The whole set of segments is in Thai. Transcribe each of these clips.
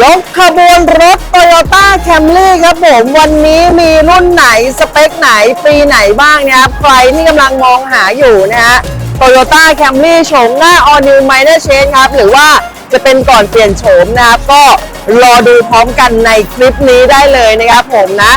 ยกขบวนรถ Toyota Camry ครับผมวันนี้มีรุ่นไหนสเปคไหนปีไหนบ้างเนะครับใครที่กำลังมองหาอยู่นะฮะ Toyota Camry โฉมหน้า All New Minor Change ครับ หรือว่าจะเป็นก่อนเปลี่ยนโฉมนะครับ ก็รอดูพร้อมกันในคลิปนี้ได้เลยนะครับผมนะ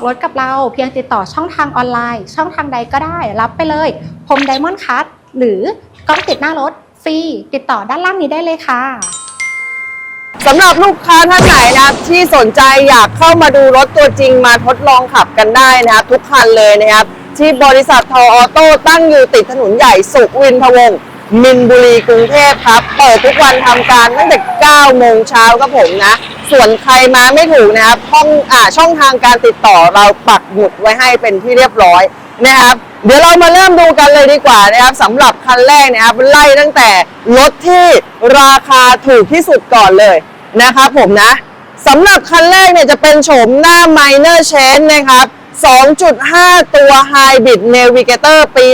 อกรถกับเรา เพียงติดต่อช่องทางออนไลน์ ช่องทางใดก็ได้ รับไปเลยพรมไดมอนด์คัตหรือกล้องติดหน้ารถฟรีติดต่อด้านล่างนี้ได้เลยค่ะสำหรับลูกค้าท่านไหนนะครับที่สนใจอยากเข้ามาดูรถตัวจริงมาทดลองขับกันได้นะครับ ทุกคันเลยนะครับ ที่บริษัททอออโต้ตั้งอยู่ติดถนนใหญ่สุขวินทวงศ์มินบุรีกรุงเทพครับ เปิดทุกวันทำการตั้งแต่ 9 โมงเช้าครับผมนะ ส่วนใครมาไม่ถูกนะครับห้องอ่าช่องทางการติดต่อเราปักหมุดไว้ให้เป็นที่เรียบร้อยนะครับ เดี๋ยวเรามาเริ่มดูกันเลยดีกว่านะครับสำหรับคันแรกนะครับไล่ตั้งแต่รถที่ราคาถูกที่สุดก่อนเลยนะครับผมนะสำหรับคันแรกเนี่ยจะเป็นโฉมหน้า Minor Change นะครับ 2.5 ตัว Hybrid Navigator ปี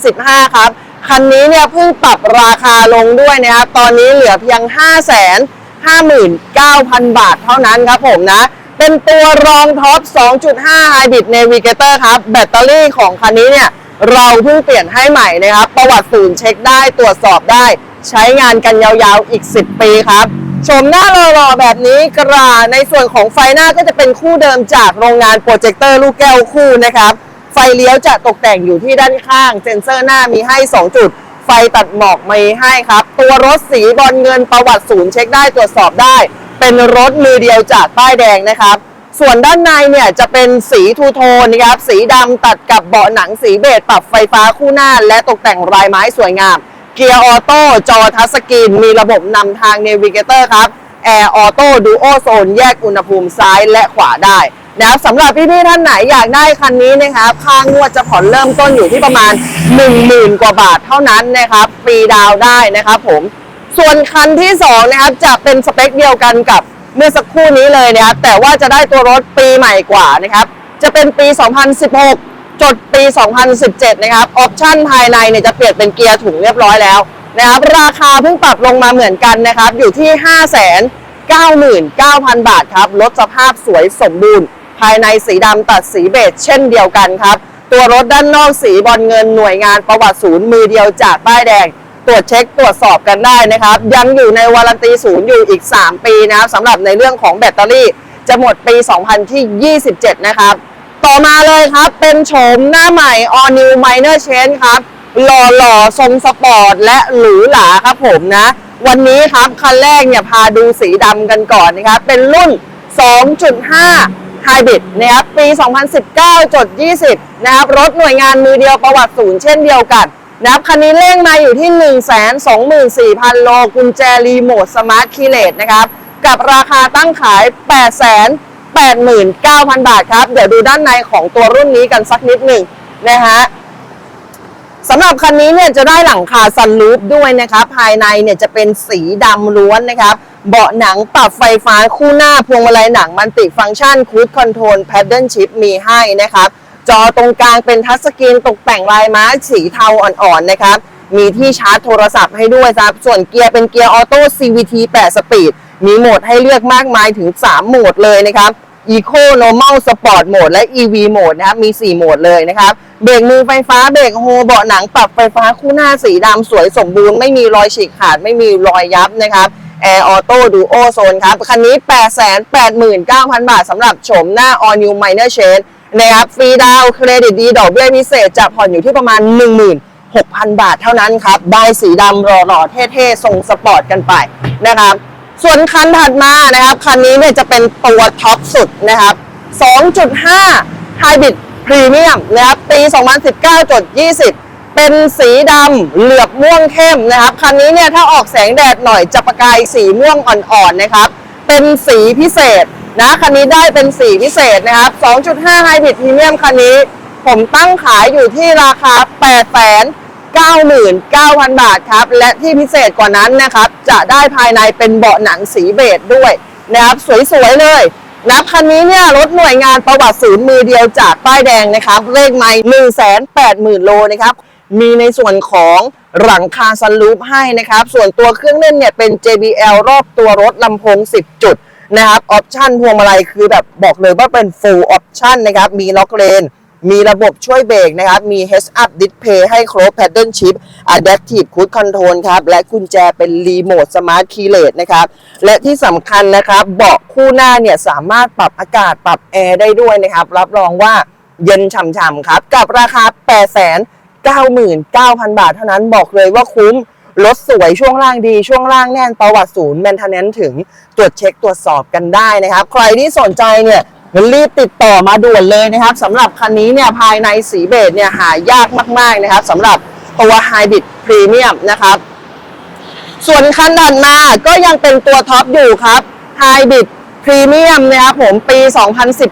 2015 ครับ คันนี้เนี่ยเพิ่งปรับราคาลงด้วยนะครับ ตอนนี้เหลือเพียง5 5 59,000 บาทเท่านั้นครับผมนะ เป็นตัวรองท็อป 2.5 Hybrid Navigator ครับ แบตเตอรี่ของคันนี้เนี่ย เราเพิ่งเปลี่ยนให้ใหม่นะครับ ประวัติศูนย์เช็คได้ตรวจสอบได้ ใช้งานกันยาวๆอีก 10 ปีครับชมหน้าหล่อๆแบบนี้กระในส่วนของไฟหน้าก็จะเป็นคู่เดิมจากโรงงานโปรเจคเตอร์ลูกแก้วคู่นะครับ ไฟเลี้ยวจะตกแต่งอยู่ที่ด้านข้าง เซ็นเซอร์หน้ามีให้ 2 จุด ฟตัดหมอกมีให้ครับ ตัวรถสีบอลเงินประวัติศูนย์เช็คได้ตรวจสอบได้ เป็นรถมือเดียวจากป้ายแดงนะครับ ส่วนด้านในเนี่ยจะเป็นสีทูโทนนะครับ สีดำตัดกับเบาะหนังสีเบจปรับไฟฟ้าคู่หน้า และตกแต่งลายไม้สวยงาม เกียร์ออโต้จอทัชสกรีน มีระบบนำทาง Navigator ครับแอร์ออโต้ดูโอโซนแยกอุณหภูมิซ้ายและขวาได้ นะสำหรับพี่ๆท่านไหนอยากได้คันนี้นะครับค่างวดจะผ่อนเริ่มต้นอยู่ที่ประมาณ 10,000 กว่าบาทเท่านั้นนะครับฟรีดาวได้นะครับผมส่วนคันที่2นะครับจะเป็นสเปคเดียวกันกับเมื่อสักครู่นี้เลยนะครับแต่ว่าจะได้ตัวรถปีใหม่กว่านะครับจะเป็นปี 2016 จดปี 2017 นะครับออปชั่นภายในเนี่ยจะเปลี่ยนเป็นเกียร์ถุงเรียบร้อยแล้วนะครับราคาเพิ่งปรับลงมาเหมือนกันนะครับอยู่ที่ 5 9 9 0 0 0 บาทครับรถสภาพสวยสมบูรณ์ ภายในสีดำตัดสีเบจเช่นเดียวกันครับ ตัวรถด้านนอกสีบอลเงินหน่วยงานประวัติศูนย์มือเดียวจากป้ายแดง ตรวจเช็คตรวจสอบกันได้นะครับ ยังอยู่ในวารันตีศูนย์อยู่อีก 3 ปีนะครับสำหรับในเรื่องของแบตเตอรี่ จะหมดปี 2027 นะครับ ต่อมาเลยครับเป็นโฉมหน้าใหม่ All New Minor Change ครับหล่อหล่อทรงสปอร์ตและหรูหราครับผมนะ วันนี้ครับคันแรกเนี่ยพาดูสีดำกันก่อนนะครับ เป็นรุ่น 2.5 Hybrid นะครับปี 2019 จด 20 นะครับ รถหน่วยงานมือเดียวประวัติศูนย์เช่นเดียวกันนะครับคันนี้เร่งมาอยู่ที่ 1 2 4 0 0 0 โลกุญแจรีโมทสมาร์ทคีเลสนะครับ กับราคาตั้งขาย 8 8 9 0 0 0 บาทครับ เดี๋ยวดูด้านในของตัวรุ่นนี้กันสักนิดหนึ่งนะฮะสำหรับคันนี้เนี่ยจะได้หลังคาซันรูฟด้วยนะครับ ภายในเนี่ยจะเป็นสีดำล้วนนะครับ เบาะหนังปรับไฟฟ้าคู่หน้าพวงมาลัยหนังมันติฟังก์ชันคูดคอนโทรลแพดเดิลชิพมีให้นะครับ จอตรงกลางเป็นทัชสกรีนตกแต่งลายไม้สีเทาอ่อนๆนะครับ มีที่ชาร์จโทรศัพท์ให้ด้วยครับ ส่วนเกียร์เป็นเกียร์ออโต้ CVT 8 สปีด มีโหมดให้เลือกมากมายถึง 3 โหมดเลยนะครับ Eco Normal Sport โหมดและ EV โหมดนะครับ มี 4 โหมดเลยนะครับ เบรกมือไฟฟ้า เบรกโฮ เบาะหนังปรับไฟฟ้าคู่หน้าสีดำสวยสมบูรณ์ ไม่มีรอยฉีกขาด ไม่มีรอยยับนะครับ แอร์ออโต้ดูโอโซนครับ คันนี้ 889,000 บาทสำหรับโฉมหน้า All New Minor Change นะครับ ฟรีดาวเครดิตดี ดอกเบี้ยพิเศษจะผ่อนอยู่ที่ประมาณ 16,000 บาทเท่านั้นครับได้สีดำหล่อๆเท่ๆทรงสปอร์ตกันไปนะครับ ส่วนคันถัดมานะครับ คันนี้เนี่ยจะเป็นตัวท็อปสุดนะครับ 2.5 Hybrid Premium นะครับปี 2019จด20 เป็นสีดำเหลือบม่วงเข้มนะครับ คันนี้เนี่ยถ้าออกแสงแดดหน่อยจะประกายสีม่วงอ่อนๆนะครับ เป็นสีพิเศษนะคันนี้ได้เป็นสีพิเศษนะครับ 2.5 Hybrid Premium คันนี้ ผมตั้งขายอยู่ที่ราคา8 99,000 บาทครับ และที่พิเศษกว่านั้นนะครับ จะได้ภายในเป็นเบาะหนังสีเบจด้วยนะครับ สวยๆ เลยนะคันนี้เนี่ยรถหน่วยงานประวัติศูนย์มือเดียวจากป้ายแดงนะครับ เลขไมล์180,000 โลนะครับ มีในส่วนของหลังคาซันรูฟให้นะครับ ส่วนตัวเครื่องเล่นเนี่ยเป็น JBL รอบตัวรถลำโพง 10 จุดนะครับออปชั่นพวงมาลัยคือแบบบอกเลยว่าเป็น full option นะครับ มีล็อกเลน มีระบบช่วยเบรกนะครับ มี Heads Up Display ให้ครบ Paddle Shift Adaptive Cruise Control ครับ และกุญแจเป็นรีโมท Smart Keyless นะครับ และที่สำคัญนะครับ เบาะคู่หน้าเนี่ยสามารถปรับอากาศปรับแอร์ได้ด้วยนะครับ รับรองว่าเย็นฉ่ำๆครับ กับราคา 8 99,000 บาทเท่านั้นบอกเลยว่าคุ้มรถสวยช่วงล่างดีช่วงล่างแน่นประวัติศูนย์แมนเทนเนนถึงตรวจเช็คตรวจสอบกันได้นะครับ ใครที่สนใจเนี่ยรีบติดต่อมาด่วนเลยนะครับสำหรับคันนี้เนี่ยภายในสีเบจเนี่ยหายากมาก ๆนะครับสำหรับตัว Hybrid Premium นะครับ ส่วนคันถัดมาก็ยังเป็นตัวท็อปอยู่ครับไฮบิด Hybrid Premium นะครับผมปี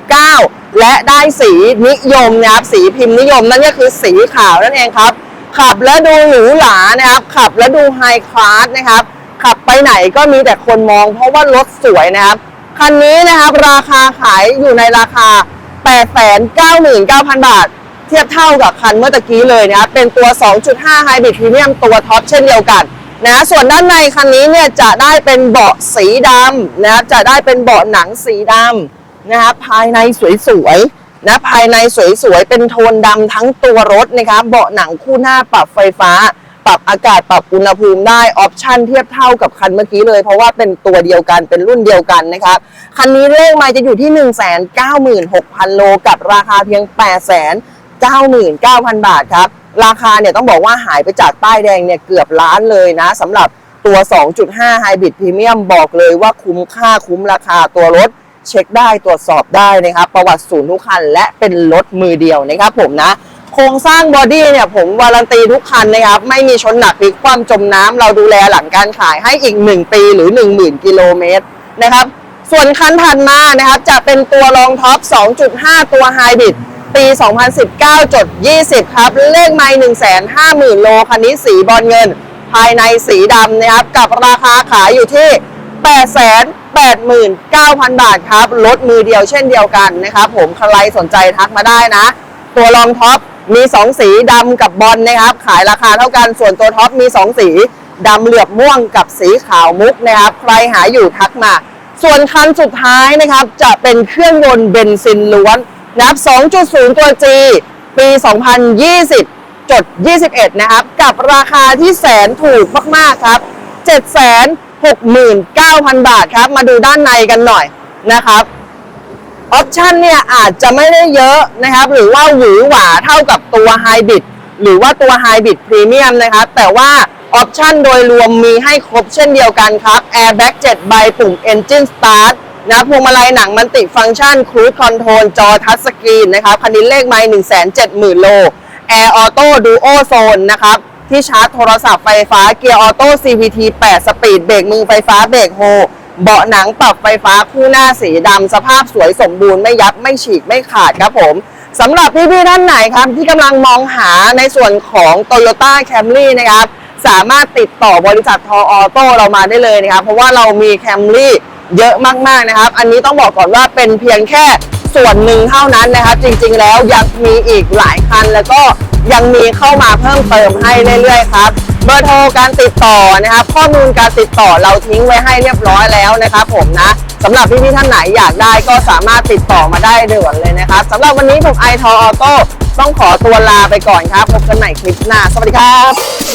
2019 และได้สีนิยมนะครับสีพิมพ์นิยมนั่นก็คือสีขาวนั่นเองครับ ขับแล้วดูหรูหรานะครับ ขับแล้วดูไฮคลาสนะครับ ขับไปไหนก็มีแต่คนมองเพราะว่ารถสวยนะครับ คันนี้นะครับราคาขายอยู่ในราคา 899,000 บาท เทียบเท่ากับคันเมื่อตะกี้เลยนะครับเป็นตัว 2.5 Hybrid Premium ตัวท็อปเช่นเดียวกัน นะ ส่วนด้านในคันนี้เนี่ยจะได้เป็นเบาะสีดำนะครับจะได้เป็นเบาะหนังสีดำนะครับภายในสวยๆนะภายในสวยๆเป็นโทนดำทั้งตัวรถนะครับเบาะหนังคู่หน้าปรับไฟฟ้า ปรับอากาศปรับอุณหภูมิได้ออปชั่นเทียบเท่ากับคันเมื่อกี้เลย เพราะว่าเป็นตัวเดียวกันเป็นรุ่นเดียวกันนะครับ คันนี้เลขมล์จะอยู่ที่ 196,000 โลกับราคาเพียง899,000 บาทครับ ราคาเนี่ยต้องบอกว่าหายไปจากป้ายแดงเนี่ยเกือบล้านเลยนะสำหรับตัว 2.5 Hybrid Premium บอกเลยว่าคุ้มค่าคุ้มราคาตัวรถเช็คได้ตรวจสอบได้นะครับ ประวัติศูนย์ทุกคัน และเป็นรถมือเดียวนะครับผมนะ โครงสร้างบอดี้เนี่ยผมวารันตีทุกคันนะครับ ไม่มีชนหนักพลิกคว่ำจมน้ำเราดูแลหลังการขายให้อีก 1 ปีหรือ 10,000 กิโลเมตรนะครับ ส่วนคันถัดมานะครับ จะเป็นตัวรองท็อป 2.5 ตัวไฮบริด ปี 2019 จด 20 ครับ เลขไมล์150,000 โล คันนี้สีบอลเงิน ภายในสีดำนะครับ กับราคาขายอยู่ที่ 889,000 บาทครับรถมือเดียวเช่นเดียวกันนะครับผม ใครสนใจทักมาได้นะ ตัวรองท็อปมี 2 สีดำกับบอลนะครับ ขายราคาเท่ากัน ส่วนตัวท็อปมี 2 สีดำเหลือบม่วงกับสีขาวมุกนะครับ ใครหาอยู่ทักมา ส่วนคันสุดท้ายนะครับ จะเป็นเครื่องยนต์เบนซินล้วน นะครับ 2.0 ตัว G ปี 2020 จด 21 นะครับ กับราคาที่แสนถูกมาก ๆ ครับ 769,000 บาทครับ มาดูด้านในกันหน่อยนะครับ ออปชันเนี่ยอาจจะไม่ได้เยอะนะครับ หรือว่าหวือหวาเท่ากับตัวไฮบริดหรือว่าตัวไฮบริดพรีเมียมนะครับ แต่ว่าออปชันโดยรวมมีให้ครบเช่นเดียวกันครับ Airbag 7ใบปุ่ม Engine Start นะพวงมาลัยหนังมันติฟังก์ชัน Cruise Control จอทัชสกรีนนะครับคันนี้เลขไมล์170,000โล Air Auto Duo Zone นนะครับที่ชาร์จโทรศัพท์ไฟฟ้าเกียร์ออโต้ CVT 8 สปีดเบรกมือไฟฟ้าเบรกโฮเบาะหนังปรับไฟฟ้าคู่หน้าสีดำสภาพสวยสมบูรณ์ไม่ยับไม่ฉีกไม่ขาดครับผมสำหรับพี่ๆท่านไหนครับ ที่กำลังมองหาในส่วนของ Toyota Camry นะครับ สามารถติดต่อบริษัททออโต้เรามาได้เลยนะครับ เพราะว่าเรามี Camry เยอะมากๆนะครับ อันนี้ต้องบอกก่อนว่าเป็นเพียงแค่ส่วนหนึ่งเท่านั้นนะครับ จริงๆแล้วยังมีอีกหลายคัน แล้วก็ยังมีเข้ามาเพิ่มเติมให้เรื่อยๆครับเบอร์โทรการติดต่อนะครับ ข้อมูลการติดต่อเราทิ้งไว้ให้เรียบร้อยแล้วนะครับ ผมนะสำหรับพี่ๆท่านไหนอยากได้ก็สามารถติดต่อมาได้ด่วนเลยนะครับสำหรับวันนี้ผมไอทอออโต้ต้องขอตัวลาไปก่อนครับพบกันใหม่คลิปหน้า สวัสดีครับ